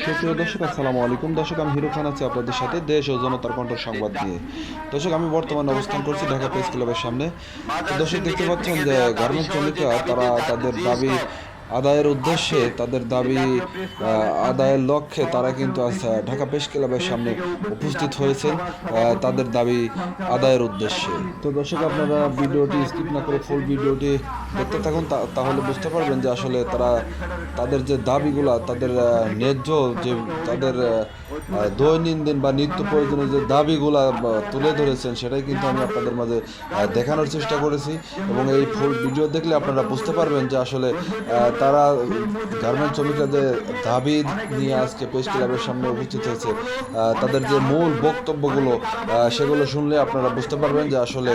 সুপ্রিয় দর্শক, আসসালামু আলাইকুম। দর্শক, আমি হিরো খান আছি আপনাদের সাথে দেশ ও জনতার কণ্ঠ সংবাদ নিয়ে। দর্শক, আমি বর্তমানে অবস্থান করছি ঢাকা প্রেস ক্লাবের সামনে। দর্শক, দেখতে পাচ্ছেন যে গার্মেন্ট শ্রমিকরা তারা তাদের দাবি আদায়ের উদ্দেশ্যে তাদের দাবি আদায়ের লক্ষ্যে তারা কিন্তু আজ ঢাকা প্রেস ক্লাবের সামনে উপস্থিত হয়েছেন তাদের দাবি আদায়ের উদ্দেশ্যে। তো দর্শক, আপনারা ভিডিওটি স্কিপ না করে ফুল ভিডিওটি দেখতে থাকুন তাহলে বুঝতে পারবেন যে আসলে তারা, তাদের যে দাবিগুলা, তাদের ন্যায্য যে তাদের দৈনন্দিন বা নিত্য প্রয়োজনীয় যে দাবিগুলা তুলে ধরেছেন, সেটাই কিন্তু আমি আপনাদের মাঝে দেখানোর চেষ্টা করেছি। এবং এই ফুল ভিডিও দেখলে আপনারা বুঝতে পারবেন যে আসলে তারা গার্মেন্ট শ্রমিকরা যে দাবি নিয়ে আজকে প্রেস ক্লাবের সামনে উপস্থিত হয়েছে তাদের যে মূল বক্তব্যগুলো সেগুলো শুনলে আপনারা বুঝতে পারবেন যে আসলে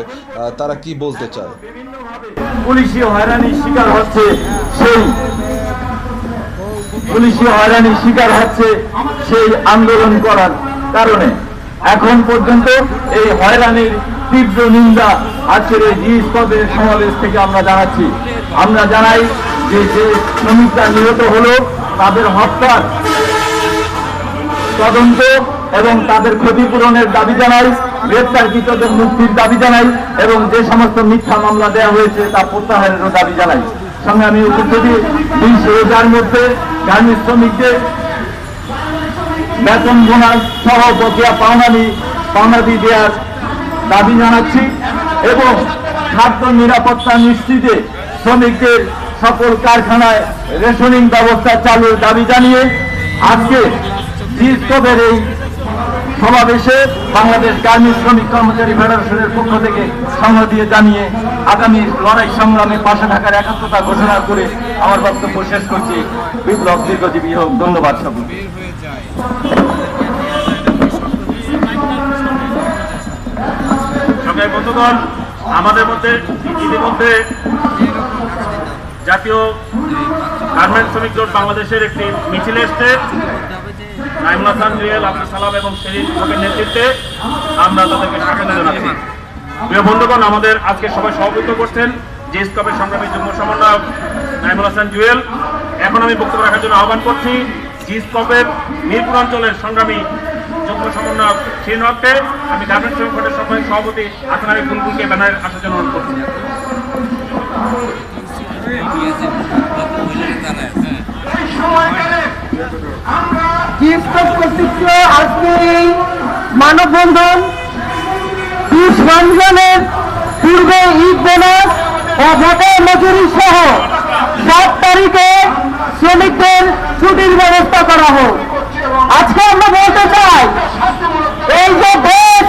তারা কি বলতে চায়। পুলিশি হয়রানির শিকার হচ্ছে সেই, পুলিশি হয়রানির শিকার হচ্ছে সেই আন্দোলন করার কারণে। এখন পর্যন্ত এই হয়রানির তীব্র নিন্দা আজকের এই জি স্পদের সমাবেশ থেকে আমরা জানাচ্ছি। আমরা জানাই যে যে শ্রমিকরা নিহত হলো, তাদের হত্যার তদন্ত এবং তাদের ক্ষতিপূরণের দাবি জানাই গ্রেপ্তারকৃতদের মুক্তির দাবি জানাই এবং যে সমস্ত মিথ্যা মামলা দেওয়া হয়েছে তা প্রত্যাহারেরও দাবি জানাই। সঙ্গে আমি উপস্থিতি বিশ রোজার মধ্যে গার্মেন্টস শ্রমিকদের বেতন বোনাস সহ বকেয়া পাওনাদি পাওনাদি দেওয়ার দাবি জানাচ্ছি এবং খাদ্য নিরাপত্তা নিশ্চিতে শ্রমিকদের সকল কারখানায় রেশনিং ব্যবস্থা চালুর দাবি জানিয়ে আজকে জিস্তবের এই সমাবেশে বাংলাদেশ গার্মেন্টস শ্রমিক কর্মচারী ফেডারেশনের পক্ষ থেকে সংগ্রহ দিয়ে জানিয়ে আগামী লড়াই সংগ্রামে পাশে থাকার একাত্মতা ঘোষণা করে আমার বক্তব্য শেষ করছি। বিপ্লব দীর্ঘজীবী হোক, ধন্যবাদ সকলকে। আমাদের মধ্যে, ইতিমধ্যে জাতীয় গার্মেন্টস শ্রমিক জোট বাংলাদেশের একটি মিছিল এসছে। নাইমুল হাসান জুয়েল আব্দুল সালাম এবং শেরিফ হকের নেতৃত্বে আমরা তাদেরকে স্বাগত জানাচ্ছি প্রিয় বন্ধুগণ, আমাদের আজকে সবাই সভাপতিত্ব করছেন জিএস কাপের সংগ্রামী যুগ্ম সমন্বয়ক নাইমুল হাসান জুয়েল। এখন আমি বক্তব্য রাখার জন্য আহ্বান করছি জিএস কাপের মিরপুর অঞ্চলের সংগ্রামী যুগ্ম সমন্বয়ক শ্রীনককে আমি গার্মেন্ট শ্রমিক সভাপতি সভাপতি আসনারি ফুলফুলকে ব্যানারে আসার জন্য অনুরোধ করছি। জিএসকপ এই মানববন্ধন রমজানের পূর্বে ঈদ বোনাস ও ভোটের মজুরি সহ সাত তারিখে শ্রমিকদের ছুটির ব্যবস্থা করা হোক আজকে আমরা বলতে চাই এই যে দেশ,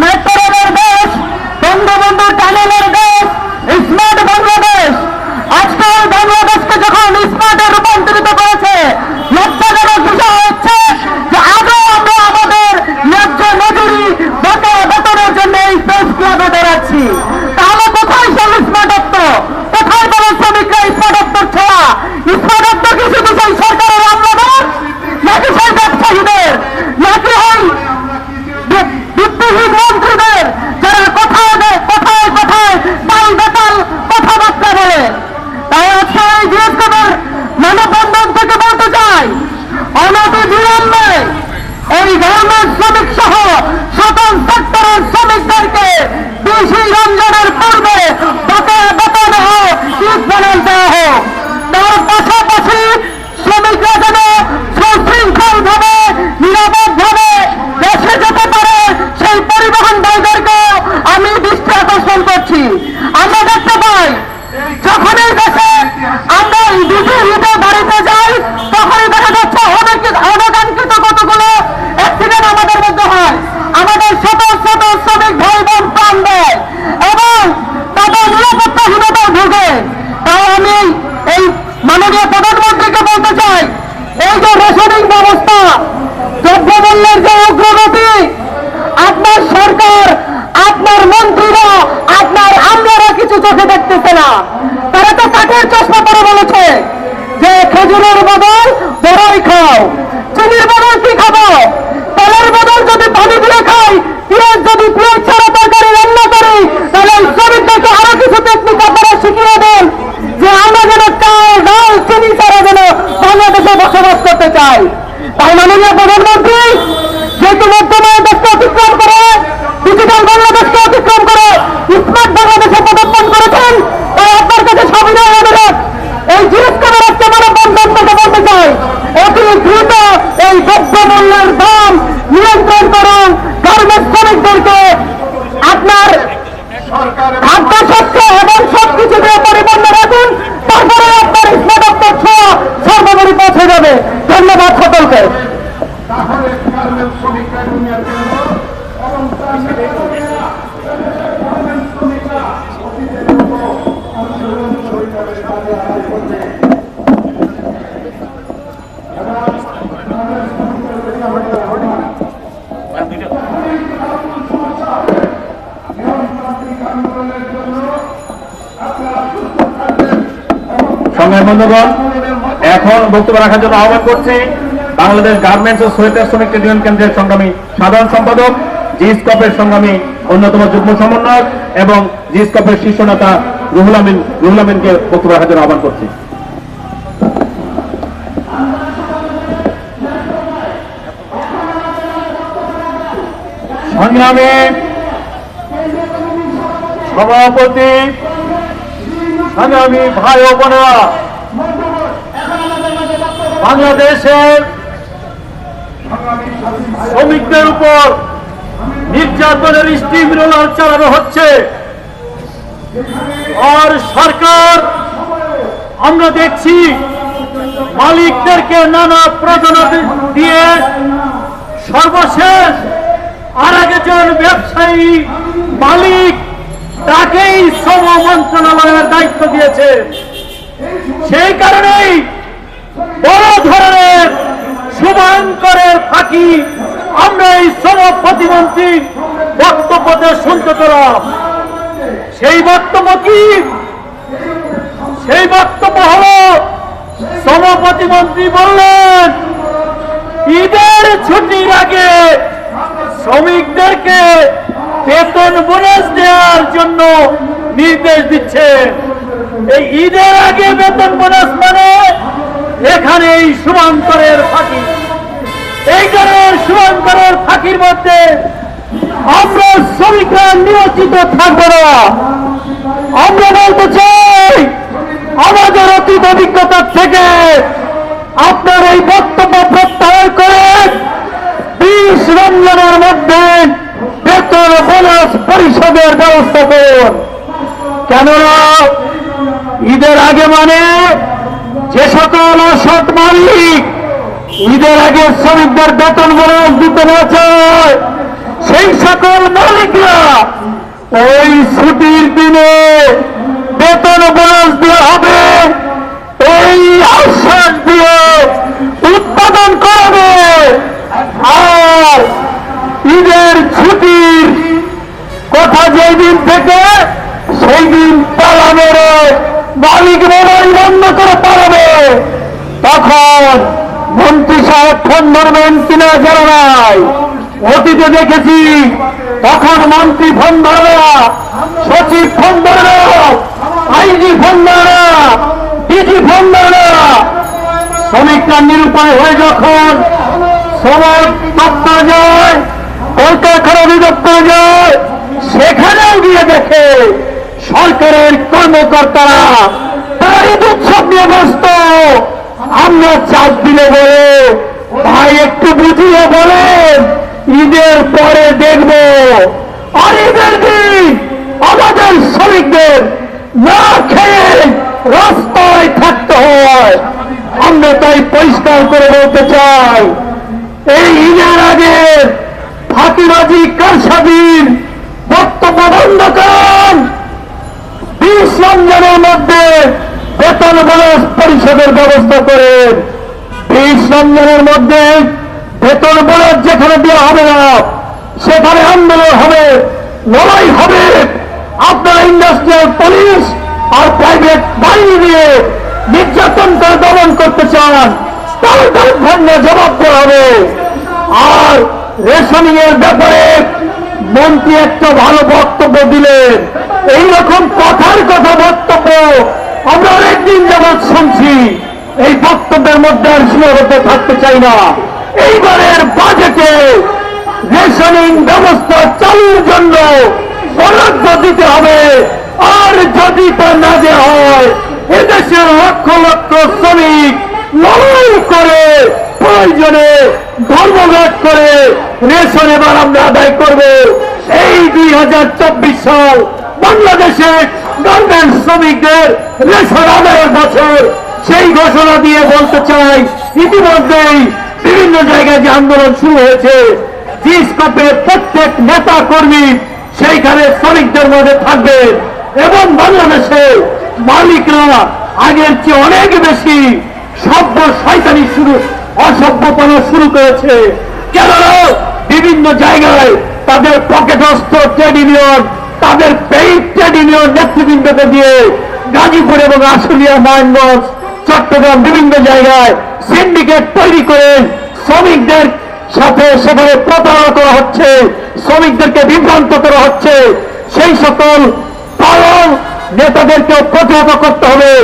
মেট্রোরেলের দেশ, বঙ্গবন্ধু টানেলের দেশ, স্মার্ট বাংলাদেশ আজকাল বাংলাদেশকে যখন ইস্পাতের রূপান্তরিত করেছে লজ্জাজনক বিষয় হচ্ছে যে আগে আমরা আমাদের ন্যায্য মজুরি বকেয়া বেতনের জন্য এই প্রেস ক্লাবে বেড়াচ্ছি তাহলে কোথায় সব স্মার্টত্ব কোথায় বলে শ্রমিকরা স্মার্টত্বর ছোঁয়া স্মার্টত্ব কি শুধু সেই সরকারের আমলাদের নাকি সেই ব্যবসায়ীদের নাকি ওই ভিত্তিহীন মন্ত্রীদের যারা কোথায় দে- কোথায় কোথায় তাল বেতাল কথাবার্তা বলে তাই আজকে এই জিএসকের মানববন্ধন থেকে বলতে চাই অনতি বিলম্বে এই গার্মেন্টস শ্রমিক সহ সকল সেক্টরের শ্রমিকদেরকে বেশি রমজানের পূর্বে বকেয়া বেতন হোক ঈদ বোনাস দেওয়া হোক তার পাশাপাশি শ্রমিকরা যেন সুশৃঙ্খল ভাবে নিরাপদ ভাবে দেশে যেতে পারে সেই পরিবহন ভাইদেরকে আমি দৃষ্টি আকর্ষণ করছি আমরা দেখতে পাই যখনই দেশে আমরা দুটি ঈদে বাড়িতে যাই তখনই দেখা যাচ্ছে অনেক অনাকাঙ্ক্ষিত কতগুলো অ্যাক্সিডেন্ট আমাদের মধ্যে হয়? আমাদের শত শত দেয় এবং তাদের নিরাপত্তাহীনতায় ভোগে। তাই আমি এই মাননীয় প্রধানমন্ত্রীকে বলতে চাই, এই যে রেশনিং ব্যবস্থা, দ্রব্যমূল্যের যে অগ্রগতি, আপনার সরকার, আপনার মন্ত্রীরা, আপনার আমলারা কিছু চোখে দেখতেছে না। তারা তো কাঠের চশমা পরে বলেছে যে খেজুরের বদল বড়ই খাও। চিনির বদল কি তেলের বদল যদি পানি দিয়ে খাই, পেঁয়াজ যদি পেঁয়াজ ছাড়া তরকারি রান্না করি, তাহলে শ্রমিকদেরকে আরও কিছু টেকনিক আপনারা শিখিয়ে দেন, যে আমরা যেন চাল, ডাল, চিনি ছাড়া যেন বাংলাদেশে বসবাস করতে চাই। তাই মাননীয় প্রধানমন্ত্রী, যেহেতু বর্তমানে দেশকে অতিক্রম করে ডিজিটাল বাংলাদেশকে অতিক্রম করে স্মার্ট বাংলাদেশে পদার্পণ করেছেন তাই আপনার কাছে সবিনয় অনুরোধ এই জিনিস করে রাখতে মানববন্ধন থেকে বলতে চাই অতি দ্রুত এই দ্রব্যমূল্যের দাম নিয়ন্ত্রণ করুন গার্মেন্টস শ্রমিকদেরকে আপনার খাদ্যশস্য এবং সবকিছু দিয়ে পরিপূর্ণ রাখুন তারপরে আপনার স্মার্ট তথ্য সর্বোপরি পৌঁছে যাবে ধন্যবাদ সকলকে এখন বক্তব্য রাখার জন্য আহ্বান করছি বাংলাদেশ গার্মেন্টস ও সোয়েটার শ্রমিক ইউনিয়ন কেন্দ্রের সংগ্রামী সাধারণ সম্পাদক জিসকপের সংগ্রামী অন্যতম যুগ্ম সমন্বয়ক এবং জিসকপের শীর্ষ নেতা রুহুল আমিন, রুহুল আমিনকে বক্তব্য রাখার জন্য আহ্বান করছি। সংগ্রামী সভাপতি, সংগ্রামী ভাই ও বোনেরা, বাংলাদেশের শ্রমিকদের উপর নির্যাতনের স্টিম রোলার চালানো হচ্ছে। আর সরকার, আমরা দেখছি মালিকদেরকে নানা প্রযোজনা দিয়ে সর্বশেষ আর একজন ব্যবসায়ী মালিক তাকেই শ্রম মন্ত্রণালয়ের দায়িত্ব দিয়েছে। সেই কারণেই বড় ধরনের শুভাঙ্করের ফাঁকি আমরা এই শ্রম প্রতিমন্ত্রীর বক্তব্যতে শুনতে পেলাম। সেই বক্তব্য কি? সেই বক্তব্য হল শ্রম প্রতিমন্ত্রী বললেন, ঈদের ছুটির আগে শ্রমিকদেরকে বেতন বোনাস দেওয়ার জন্য নির্দেশ দিচ্ছে এই ঈদের আগে বেতন বোনাস মানে এখানে এই শুভাঙ্করের ফাঁকি। এই ধরনের শুভাঙ্করের ফাঁকির মধ্যে আমরা শ্রমিকরা নিয়োজিত থাকব না। আমরা বলতে চাই, আমাদের অতীত অভিজ্ঞতা থেকে আপনার এই বক্তব্য প্রত্যাহার করে বিশ রমজানের মধ্যে বেতন বোনাস পরিষদের ব্যবস্থা করুন। কেননা, ঈদের আগে মানে যে সকল অসৎ ঈদের আগে শ্রমিকদের বেতন বোনাস দিতে না চায় সেই সকল মালিকরা ওই ছুটির দিনে বেতন বোনাস দেওয়া হবে এই আশ্বাস দিয়ে উৎপাদন করবে। আর ঈদের ছুটির কথা যেই দিন থেকে সেই দিন পালা মালিক মোবাইল বন্ধ করে পালাবে, তখন ফোন ধরবেন কিনা জানা নাই? অতীতে দেখেছি, তখন মন্ত্রী ফোন ধরবে সচিব ফোন ধরবে না, আইজি ফোন ধরবে ডিজি ফোন ধরবে না। শ্রমিকরা নিরুপায় হয়ে যখন শ্রমিক দপ্তর যায়, কলকারখানা অধিদপ্তর যায়, সেখানেও গিয়ে দেখে সরকারের কর্মকর্তারা তার ঈদ উৎসব নিয়ে ব্যস্ত। আমরা চাপ দিলে বলে ভাই, একটু বুঝিয়ে বলেন, ঈদের পরে দেখব। আর ঈদের দিন আমাদের শ্রমিকদের না খেয়ে রাস্তায় থাকতে হয়। আমরা তাই পরিষ্কার করে বলতে চাই, এই ঈদের আগে ফাঁকিবাজি কারসাদির বক্তব্য বন্ধ করেন। বিশ রমজানের মধ্যে বেতন বোনাস পরিষদের ব্যবস্থা করেন। বিশ রমজানের মধ্যে ভেতর বোনাস যেখানে দেওয়া হবে না, সেখানে আন্দোলন হবে, লড়াই হবে। আপনারা ইন্ডাস্ট্রিয়াল পুলিশ আর প্রাইভেট বাহিনী দিয়ে নির্যাতন করে দমন করতে চান, তার ধন্য জবাব দেওয়া হবে। আর রেশনিং এর ব্যাপারে মন্ত্রী একটা ভালো বক্তব্য দিলেন। এইরকম কথার কথা বক্তব্য আমরা অনেকদিন যাবৎ শুনছি। এই বক্তব্যের মধ্যে আর সীমাবদ্ধ থাকতে চাই না। এইবারের বাজেটে রেশনিং ব্যবস্থা চালুর জন্য বরাদ্দ দিতে হবে। আর যদি তা না দেওয়া হয়, এদেশের লক্ষ লক্ষ শ্রমিক লড়াই করে প্রয়োজনে ধর্মঘট করে রেশন এবার আমরা আদায় করব। এই দুই হাজার চব্বিশ সাল বাংলাদেশে গার্মেন্টস শ্রমিকদের রেশন আদায়ের বছর সেই ঘোষণা দিয়ে বলতে চাই ইতিমধ্যেই বিভিন্ন জায়গায় যে আন্দোলন শুরু হয়েছে জিসকপের প্রত্যেক নেতা কর্মী সেইখানে শ্রমিকদের মধ্যে থাকবে এবং বাংলাদেশে মালিকরা আগের চেয়ে অনেক বেশি সভ্য শয়তানি শুরু অসভ্যপনা শুরু করেছে। কেননা বিভিন্ন জায়গায় তাদের পকেটস্থ ট্রেড ইউনিয়ন, তাদের পেইড ট্রেড ইউনিয়ন নেতৃবৃন্দকে দিয়ে গাজীপুর এবং আশুলিয়া নারায়ণগঞ্জ চট্টগ্রাম বিভিন্ন জায়গায় সিন্ডিকেট তৈরি করে শ্রমিকদের সাথে সেখানে প্রতারণা করা হচ্ছে, শ্রমিকদেরকে বিভ্রান্ত করা হচ্ছে। সেই সকল পালন নেতাদেরকে প্রতিহত করতে হবে।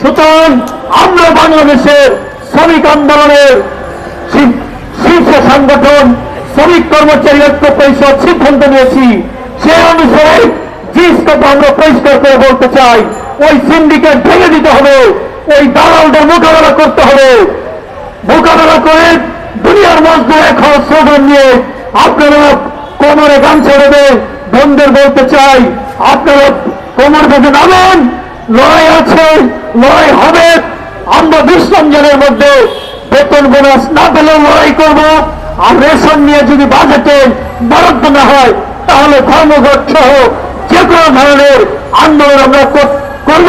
সুতরাং আমরা বাংলাদেশের শ্রমিক আন্দোলনের শীর্ষ- সংগঠন, শ্রমিক কর্মচারী ঐক্য পরিষদ সিদ্ধান্ত নিয়েছি। সেই অনুসারে জিসকে আমরা পরিষ্কার করে বলতে চাই, ওই সিন্ডিকেট ভেঙে দিতে হবে। ওই দালালদের মোকাবেলা করতে হবে। মোকাবেলা করে দুনিয়ার মধ্যে এখন স্লোগান নিয়ে আপনারা কোমরে গামছা দেবে বন্ধের বলতে চাই। আপনারা কোমর বেঁধে নামেন। লড়াই আছে, লড়াই হবে। আমরা বিসরঞ্জনের মধ্যে বেতন বোনাস না পেলেও লড়াই করব। আর রেশন নিয়ে যদি বাজেটে বরাদ্দ না হয়, তাহলে ধর্মঘট সহ যে কোনো ধরনের আন্দোলন আমরা কর- করব।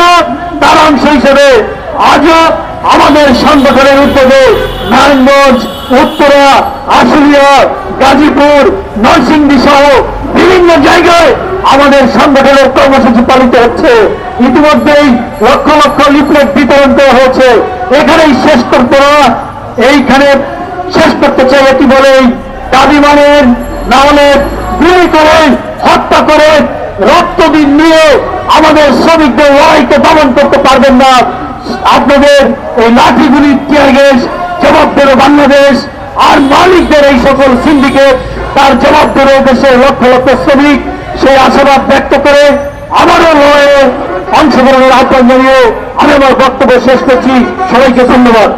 তার অংশ হিসেবে আজও আমাদের সংগঠনের উদ্যোগে নারায়ণগঞ্জ, উত্তরা, আশুলিয়া, গাজীপুর, নরসিংদী সহ বিভিন্ন জায়গায় আমাদের সংগঠনের কর্মসূচি পালিত হচ্ছে। ইতিমধ্যেই লক্ষ লক্ষ লিফলেট বিতরণ করা হয়েছে। এখানেই শেষ করতে না, এইখানে শেষ করতে চাই এটি বলেই দাবি মানেন না হলে গুলি করে, হত্যা করে রক্তদিন নিয়ে আমাদের শ্রমিকদের লড়াইকে দমন করতে পারবেন না। আপনাদের এই লাঠিগুলি টিয়ার গ্যাস, জবাব দেবে বাংলাদেশ আর মালিকদের এই সকল সিন্ডিকেট, তার জবাব দেবে দেশের লক্ষ লক্ষ শ্রমিক। সেই আশাবাদ ব্যক্ত করে আমারও লড়াইয়ে অংশগ্রহণের আহ্বান জানিয়ে আমি আমার বক্তব্য শেষ করছি। সবাইকে ধন্যবাদ।